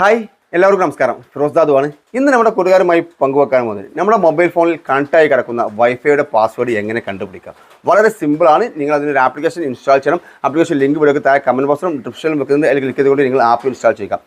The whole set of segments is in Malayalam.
ഹായ് എല്ലാവർക്കും നമസ്കാരം. ഫിറോസ്ദാദുവാണ് ഇന്ന് നമ്മുടെ കൂട്ടുകാരുമായി പങ്കുവെക്കാൻ പോകുന്നത് നമ്മുടെ മൊബൈൽ ഫോണിൽ കണക്റ്റായി കിടക്കുന്ന വൈഫൈയുടെ പാസ്വേഡ് എങ്ങനെ കണ്ടുപിടിക്കാം? വളരെ സിമ്പിളാണ് നിങ്ങൾ അതിനൊരു ആപ്ലിക്കേഷൻ ഇൻസ്റ്റാൾ ചെയ്യണം. ആപ്ലിക്കേഷൻ ലിങ്ക് ഇവിടെ താഴെ കമന്റ് ബോക്സിലും ഡിസ്ക്രിപ്ഷനിലും വെക്കുന്നത് അതിൽ ക്ലിക്ക് ചെയ്തുകൊണ്ട് നിങ്ങൾ ആപ്പ് ഇൻസ്റ്റാൾ ചെയ്യുക.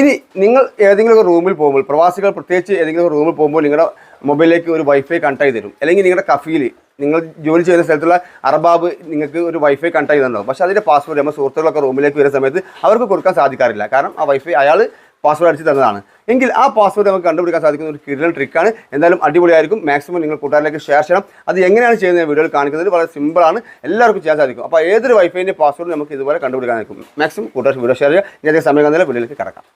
ഇനി നിങ്ങൾ ഏതെങ്കിലും ഒരു റൂമിൽ പോകുമ്പോൾ പ്രവാസികൾ പ്രത്യേകിച്ച് ഏതെങ്കിലും റൂമിൽ പോകുമ്പോൾ നിങ്ങളുടെ മൊബൈലിലേക്ക് ഒരു വൈഫൈ കണക്ട് തരും. അല്ലെങ്കിൽ നിങ്ങളുടെ കഫീൽ നിങ്ങൾ ജോലി ചെയ്യുന്ന സ്ഥലത്തുള്ള അറബാബ് നിങ്ങൾക്ക് ഒരു വൈഫൈ കണക്ട് ചെയ്തിട്ടുണ്ടാവും. പക്ഷേ അതിന്റെ പാസ്വേഡ് നമ്മൾ സുഹൃത്തുക്കളൊക്കെ റൂമിലേക്ക് വരുന്ന സമയത്ത് അവർക്ക് കൊടുക്കാൻ സാധിക്കാറില്ല. കാരണം ആ വൈഫൈ അയാൾ പാസ്വേഡ് അടിച്ച് തന്നതാണ്. എങ്കിൽ ആ പാസ്വേഡ് നമുക്ക് കണ്ടുപിടിക്കാൻ സാധിക്കുന്ന ഒരു കിടലൻ ട്രിക്കാണ് എന്തായാലും അടിപൊളിയായിരിക്കും. മാക്സിമം നിങ്ങൾ കൂട്ടുകാരിലേക്ക് ഷെയർ ചെയ്യണം. അത് എങ്ങനെയാണ് ചെയ്യുന്നത് വീഡിയോയിൽ കാണിക്കുന്നത്. വളരെ സിമ്പിളാണ് എല്ലാവർക്കും ചെയ്യാൻ സാധിക്കും. അപ്പോൾ ഏതൊരു വൈഫൈന്റെ പാസ്വേഡ് നമുക്ക് ഇതുപോലെ കണ്ടുപിടിക്കാനായിരിക്കും മാക്സിമം കൂട്ടുകാർ വീഡിയോ ഷെയർ ചെയ്യുക. ഇന്നത്തെ സമയം കാണുന്നില്ല വീഡിയോയിലേക്ക് കിടക്കാം.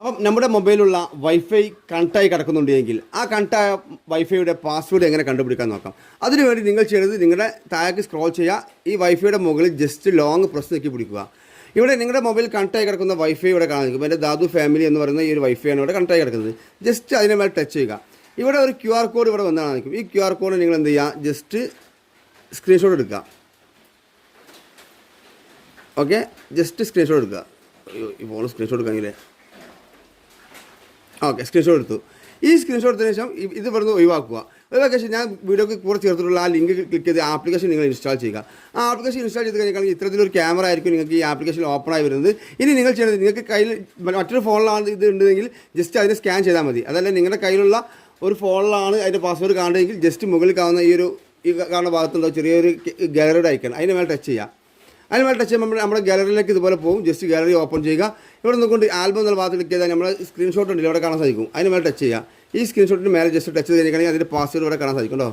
അപ്പം നമ്മുടെ മൊബൈലുള്ള വൈഫൈ കണക്റ്റായി കിടക്കുന്നുണ്ടെങ്കിൽ ആ കണക്റ്റായ വൈഫൈയുടെ പാസ്വേഡ് എങ്ങനെ കണ്ടുപിടിക്കാൻ നോക്കാം. അതിനുവേണ്ടി നിങ്ങൾ ചെയ്യേണ്ടത് നിങ്ങളുടെ താഴേക്ക് സ്ക്രോൾ ചെയ്യുക. ഈ വൈഫൈയുടെ മുകളിൽ ജസ്റ്റ് ലോങ് പ്രസ് നീക്കി പിടിക്കുക. ഇവിടെ നിങ്ങളുടെ മൊബൈൽ കണക്റ്റായി കിടക്കുന്ന വൈഫൈ ഇവിടെ കാണാൻ നിൽക്കും. എന്റെ ദാദു ഫാമിലി എന്ന് പറയുന്ന ഈ ഒരു വൈഫൈ ആണ് ഇവിടെ കണക്റ്റായി കിടക്കുന്നത്. ജസ്റ്റ് അതിനെ മേൽ ടച്ച് ചെയ്യുക. ഇവിടെ ഒരു ക്യു ആർ കോഡ് ഇവിടെ വന്നാണ് നിൽക്കും. ഈ ക്യു ആർ കോഡ് നിങ്ങൾ എന്ത് ചെയ്യുക? ജസ്റ്റ് സ്ക്രീൻഷോട്ട് എടുക്കുക. ഓക്കെ ജസ്റ്റ് സ്ക്രീൻഷോട്ട് എടുക്കുക. ഈ ഫോൺ സ്ക്രീൻഷോട്ട് എടുക്കാമെങ്കിലേ ഓക്കെ സ്ക്രീൻഷോട്ട് എടുത്തു. ഈ സ്ക്രീൻഷോട്ട് എടുത്തതിന് ശേഷം ഇത് ഇവിടുന്ന് ഒഴിവാക്കുക. ശേഷം ഞാൻ വീഡിയോക്ക് കൂടെ ചേർത്തിട്ടുള്ള ആ ലിങ്ക് ക്ലിക്ക് ചെയ്ത് ആപ്ലിക്കേഷൻ നിങ്ങൾ ഇൻസ്റ്റാൾ ചെയ്യുക. ആ ആപ്ലിക്കേഷൻ ഇൻസ്റ്റാൾ ചെയ്ത് കഴിഞ്ഞാൽ ഇത്തരത്തിലൊരു ക്യാമറ ആയിരിക്കും നിങ്ങൾക്ക് ഈ ആപ്ലിക്കേഷൻ ഓപ്പൺ ആയി വരുന്നത്. ഇനി നിങ്ങൾ ചെയ്യുന്നത് നിങ്ങൾക്ക് കയ്യിൽ മറ്റൊരു ഫോണിലാണ് ഇത് ഉണ്ടെങ്കിൽ ജസ്റ്റ് അതിനെ സ്കാൻ ചെയ്താൽ മതി. അതല്ല നിങ്ങളുടെ കയ്യിലുള്ള ഒരു ഫോണിലാണ് അതിന്റെ പാസ്വേഡ് കാണുന്നതെങ്കിൽ ജസ്റ്റ് മുകളിൽ കാണുന്ന ഈ ഒരു ഈ കാണുന്ന ഭാഗത്തുണ്ടോ ചെറിയൊരു ഗാലറിയുടെ ഐക്കൺ അതിന് മേലെ ടച്ച് ചെയ്യുക അതിന് മേലെ ടച്ച് ചെയ്യുമ്പോൾ നമ്മുടെ ഗാലറിയിലേക്ക് ഇതുപോലെ പോകും. ജസ്റ്റ് ഗാലറി ഓപ്പൺ ചെയ്യുക. ഇവിടെ നിന്നുകൊണ്ട് ആൽബം എന്നുള്ള ഭാഗത്ത് ക്ലിക്ക് ചെയ്താൽ നമ്മൾ സ്ക്രീൻഷോട്ട് ഉണ്ടല്ലോ ഇവിടെ കാണാൻ സാധിക്കും. അതിന് മേലെ ടച്ച് ചെയ്യുക ഈ സ്ക്രീൻഷോട്ടിന് മേലെ ജസ്റ്റ് ടച്ച് ചെയ്ത് കഴിഞ്ഞാൽ അതിന്റെ പാസ്വേഡ് ഇവിടെ കാണാൻ സാധിക്കും കേട്ടോ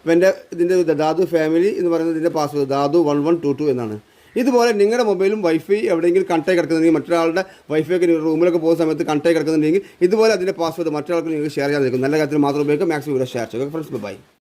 അപ്പോൾ എന്റെ ഇതിന്റെ ദാദു ഫാമിലി എന്ന് പറയുന്നത് ഇതിന്റെ പാസ്വേഡ് ദാദു വൺ വൺ ടു ടു എന്നാണ്. ഇതുപോലെ നിങ്ങളുടെ മൊബൈലും വൈഫൈ എവിടെയെങ്കിലും കണക്റ്റായി കിടക്കുന്നുണ്ടെങ്കിൽ മറ്റൊരാളുടെ വൈഫൈ ഒക്കെ റൂമിലൊക്കെ പോകുന്ന സമയത്ത് കണക്റ്റായി കിടക്കുന്നുണ്ടെങ്കിൽ ഇതുപോലെ അതിന്റെ പാസ്വേഡ് മറ്റൊരാൾക്ക് നിങ്ങൾക്ക് ഷെയർ ചെയ്യാൻ നിൽക്കും നല്ല കാര്യത്തിൽ മാത്രം ഉപയോഗിക്കുക. മാക്സിമം ഇവിടെ ഷെയർ ചെയ്യുക. Friends bye